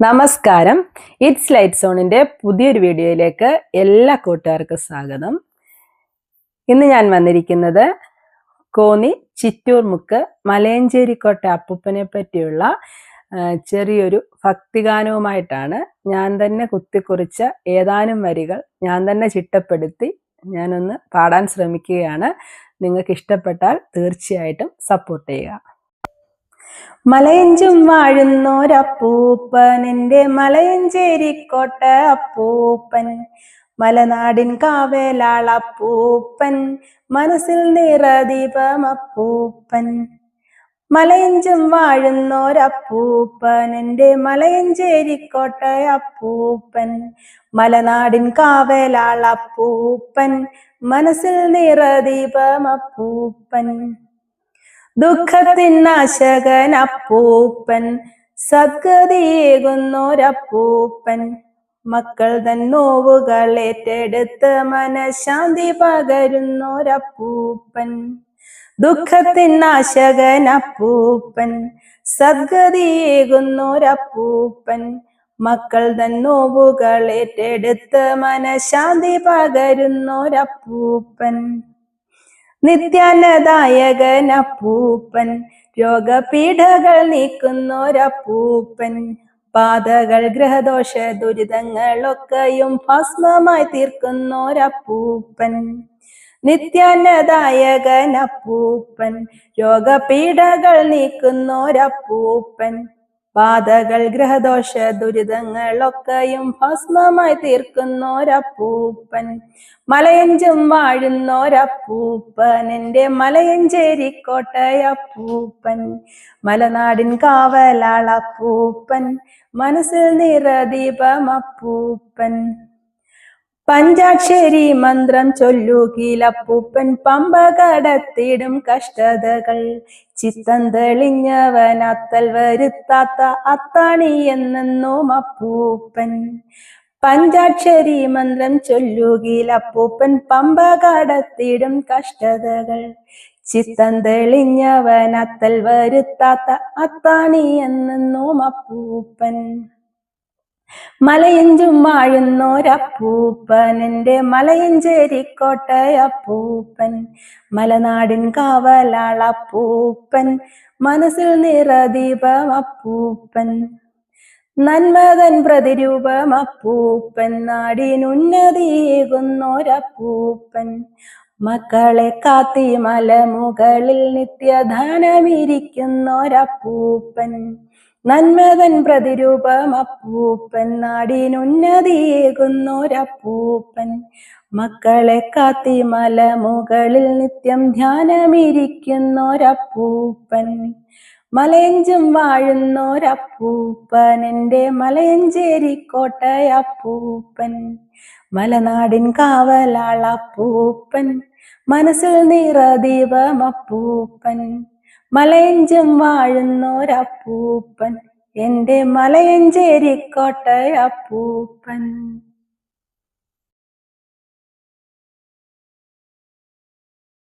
നമസ്കാരം. It's light സോണിന്റെ പുതിയൊരു വീഡിയോയിലേക്ക് എല്ലാ കൂട്ടുകാർക്കും സ്വാഗതം. ഇന്ന് ഞാൻ വന്നിരിക്കുന്നത് കോന്നി ചിറ്റൂർ മുക്ക് മലയഞ്ചേരിക്കോട്ട അപ്പൂപ്പനെ പറ്റിയുള്ള ചെറിയൊരു ഭക്തിഗാനവുമായിട്ടാണ് ഞാൻ തന്നെ കുത്തിക്കുറിച്ച ഏതാനും വരികൾ ഞാൻ തന്നെ ചിട്ടപ്പെടുത്തി ഞാനൊന്ന് പാടാൻ ശ്രമിക്കുകയാണ്. നിങ്ങൾക്ക് ഇഷ്ടപ്പെട്ടാൽ തീർച്ചയായിട്ടും സപ്പോർട്ട് ചെയ്യുക. മലയഞ്ചും വാഴുന്നോരപ്പൂപ്പൻ എന്റെ മലയഞ്ചേരിക്കോട്ട അപ്പൂപ്പൻ. മലനാടിൻ കാവേലാളപ്പൂപ്പൻ മനസ്സിൽ നിറദീപം അപ്പൂപ്പൻ. മലയഞ്ചും വാഴുന്നോരപ്പൂപ്പൻ എന്റെ മലയഞ്ചേരിക്കോട്ട അപ്പൂപ്പൻ. മലനാടിൻ കാവേലാളപ്പൂപ്പൻ മനസ്സിൽ നിറദീപം അപ്പൂപ്പൻ. ദുഃഖത്തിൻ നാശകൻ അപ്പൂപ്പൻ സദ്ഗതിയേകുന്നൊരപ്പൂപ്പൻ. മക്കൾ തൻ നോവുകൾ ഏറ്റെടുത്ത് മനഃശാന്തി പകരുന്നൊരപ്പൂപ്പൻ. ദുഃഖത്തിൻ നാശകൻ അപ്പൂപ്പൻ സദ്ഗതിയേകുന്നൊരപ്പൂപ്പൻ. മക്കൾ തൻ നോവുകൾ ഏറ്റെടുത്ത് മനഃശാന്തി പകരുന്നോരപ്പൂപ്പൻ. നിത്യാനദായകൻ അപ്പൂപ്പൻ. രോഗപീഠകൾ നീക്കുന്നൊരപ്പൂപ്പൻ ബാധകൾ ഗ്രഹദോഷ ദുരിതങ്ങളൊക്കെയും ഭസ്മമായി തീർക്കുന്നൊരപ്പൂപ്പൻ നിത്യാനദായകനപ്പൂപ്പൻ രോഗപീഠകൾ നീക്കുന്നോരപ്പൂപ്പൻ ബാധകൾ ഗ്രഹദോഷ ദുരിതങ്ങളൊക്കെയും ഭസ്മമായി തീർക്കുന്നോരപ്പൂപ്പൻ. മലയഞ്ചും വാഴുന്നോരപ്പൂപ്പൻ എന്റെ മലയഞ്ചേരിക്കോട്ടയപ്പൂപ്പൻ. മലനാടിൻ കാവലാളപ്പൂപ്പൻ മനസ്സിൽ നിറദീപം അപ്പൂപ്പൻ പഞ്ചാക്ഷരി മന്ത്രം ചൊല്ലുകിലപ്പൂപ്പൻ പമ്പ കടത്തിടും കഷ്ടതകൾ. ചിത്തം തെളിഞ്ഞവൻ അത്തൽ വരുത്താത്ത അത്താണി എന്നോ അപ്പൂപ്പൻ. പഞ്ചാക്ഷരി മന്ത്രം ചൊല്ലുകിലപ്പൂപ്പൻ പമ്പ കടത്തിടും കഷ്ടതകൾ. ചിത്തം തെളിഞ്ഞവൻ അത്തൽ വരുത്താത്ത അത്താണി എന്നോ അപ്പൂപ്പൻ. മലയഞ്ചും വാഴുന്നോരപ്പൂപ്പൻ എന്റെ മലയഞ്ചേരിക്കോട്ടയപ്പൂപ്പൻ മലനാടിൻ കാവലാളപ്പൂപ്പൻ മനസ്സിൽ നിറദീപം അപ്പൂപ്പൻ. നന്മതൻ പ്രതിരൂപമപ്പൂപ്പൻ നാടിനുന്നതിയേകുന്നോരപ്പൂപ്പൻ മക്കളെ കാത്തി മലമുകളിൽ നിത്യധാനമിരിക്കുന്നൊരപ്പൂപ്പൻ. നന്മതൻ പ്രതിരൂപം അപ്പൂപ്പൻ നാടിനുന്നതിയേകുന്നോരപ്പൂപ്പൻ മക്കളെ കാത്തി മലമുകളിൽ നിത്യം ധ്യാനമിരിക്കുന്നോരപ്പൂപ്പൻ. മലയഞ്ചും വാഴുന്നോരപ്പൂപ്പൻ എന്റെ മലയഞ്ചേരിക്കോട്ടയപ്പൂപ്പൻ മലനാടിൻ കാവലാളപ്പൂപ്പൻ മനസ്സിൽ നിറദീപമപ്പൂപ്പൻ മലയഞ്ചും വാഴുന്നോരപ്പൂപ്പൻ എന്റെ മലയഞ്ചേരിക്കോട്ടയപ്പൂപ്പൻ